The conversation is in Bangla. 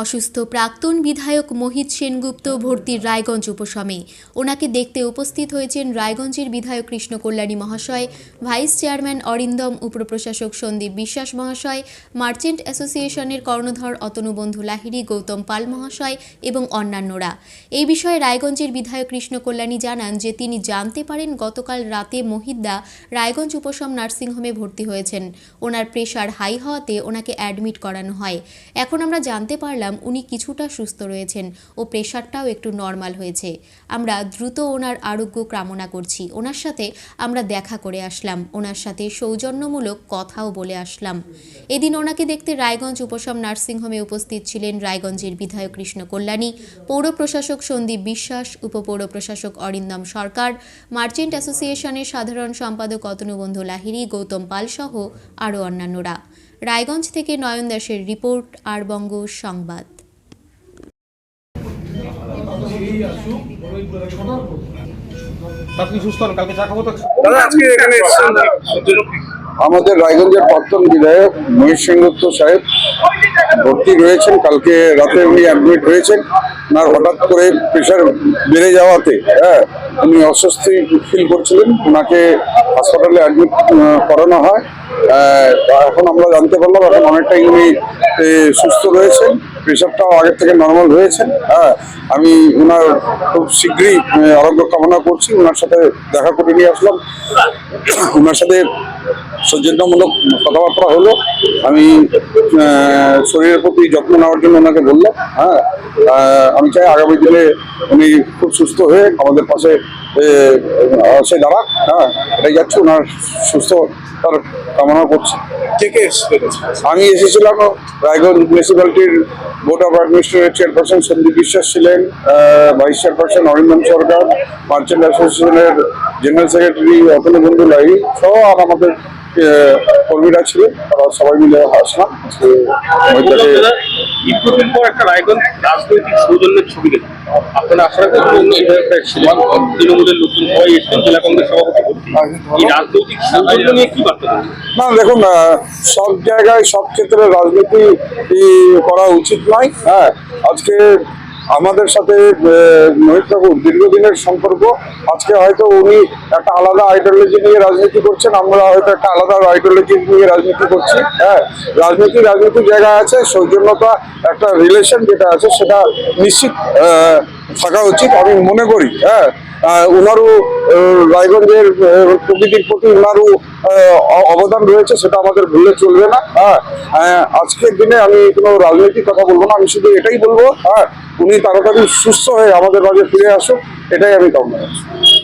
অসুস্থ প্রাক্তন বিধায়ক মোহিত সেনগুপ্ত ভর্তির রায়গঞ্জ উপসমে। ওনাকে দেখতে উপস্থিত হয়েছেন রায়গঞ্জের বিধায়ক কৃষ্ণ কল্যাণী মহাশয়, ভাইস চেয়ারম্যান অরিন্দম, উপপ্রশাসক সন্দীপ বিশ্বাস মহাশয়, মার্চেন্ট অ্যাসোসিয়েশনের কর্ণধর অতনুবন্ধু লাহিড়ী, গৌতম পাল মহাশয় এবং অন্যান্যরা। এই বিষয়ে রায়গঞ্জের বিধায়ক কৃষ্ণ কল্যাণী জানান যে, তিনি জানতে পারেন গতকাল রাতে মোহিতদা রায়গঞ্জ উপশম নার্সিংহোমে ভর্তি হয়েছেন। ওনার প্রেশার হাই হওয়াতে ওনাকে অ্যাডমিট করানো হয়। এখন আমরা জানতে পারলাম উনি কিছুটা সুস্থ রয়েছেন ও প্রেশারটাও একটু নর্মাল হয়েছে। আমরা দ্রুত ওনার আরোগ্য কামনা করছি। ওনার সাথে আমরা দেখা করে আসলাম। ওনার সাথে সৌজন্যমূলক কথাও বলে আসলাম। এদিন ওনাকে দেখতে রায়গঞ্জ উপশম নার্সিংহোমে উপস্থিত ছিলেন রায়গঞ্জের বিধায়ক কৃষ্ণ কল্যাণী, পৌর প্রশাসক সন্দীপ বিশ্বাস, উপপৌর প্রশাসক অরিন্দম সরকার, মার্চেন্ট অ্যাসোসিয়েশনের সাধারণ সম্পাদক অতনুবন্ধু লাহিড়ী, গৌতম পাল সহ আরও অন্যান্যরা। রায়গঞ্জ থেকে নয়ন দাসের রিপোর্ট আর বঙ্গ সংবাদ? আমাদের রায়গঞ্জের প্রাক্তন বিধায়ক মহেশ সিংহ সাহেব ভর্তি রয়েছেন। কালকে রাতে উনি অ্যাডমিট হয়েছেন। ওনার হঠাৎ করে প্রেশার বেড়ে যাওয়াতে হ্যাঁ উনি অস্বস্তি ফিল করছিলেন ওনাকে হাসপাতালে অ্যাডমিট করানো হয়। এখন আমরা জানতে পারলাম, এখন অনেকটাই উনি সুস্থ রয়েছেন প্রেশারটাও আগের থেকে নর্মাল হয়েছে হ্যাঁ। আমি ওনার খুব শীঘ্রই আরোগ্য কামনা করছি ওনার সাথে দেখা করে নিয়ে আসলাম। ওনার সাথে সৌজন্যমূলক কথাবার্তা হলো আমি শরীরের প্রতি যত্ন নেওয়ার জন্য ওনাকে বললাম হ্যাঁ আমি চাই আগামী দিনে উনি খুব সুস্থ হয়ে আমাদের পাশে সে দাঁড়া হ্যাঁ এটাই যাচ্ছে ওনার সুস্থ তার কামনা করছি। কে কে এসেছিলেন আমি এসেছিলাম Raiganj মিউনিসিপ্যালিটির board of administrative chairperson Sandip Biswas ছিলেন vice chairperson Arindam Sarkar merchant অ্যাসোসিয়েশনের জেনারেল সেক্রেটারি অতনু বন্ধু লাই সহ আর আমাদের কর্মীরা ছিলেন তারা সবাই মিলে আসলাম আজকে মহিলাকে পর একটা রায়গঞ্জ রাজনৈতিক সৌজন্যের ছবি দেখি আপনারা আশা রাখবেন তৃণমূলের নতুন হয় এসছেন জেলা কংগ্রেস সভাপতি এই রাজনৈতিক সৌজন্য নিয়ে কি বার্তা না দেখুন সব জায়গায় সব ক্ষেত্রে রাজনীতি করা উচিত নয়। হ্যাঁ আজকে আমাদের সাথে মহিত ঠাকুর দীর্ঘদিনের সম্পর্ক। আজকে হয়তো উনি একটা আলাদা আইডিওলজি নিয়ে রাজনীতি করছেন, আমরা হয়তো একটা আলাদা আইডিওলজি নিয়ে রাজনীতি করছি। হ্যাঁ রাজনীতি রাজনীতির জায়গা আছে, সৌজন্যতা একটা রিলেশন যেটা আছে, সেটা নিশ্চিত থাকা উচিত। আমি মনে করি হ্যাঁ ওনারও রায়গঞ্জের প্রকৃতির প্রতি ওনারও অবদান রয়েছে সেটা আমাদের ভুলে চলবে না হ্যাঁ। আহ, আজকের দিনে আমি কোনো রাজনৈতিক কথা বলব না আমি শুধু এটাই বলব হ্যাঁ উনি তাড়াতাড়ি সুস্থ হয়ে আমাদের মাঝে ফিরে আসুক এটাই আমি কামনা করছি।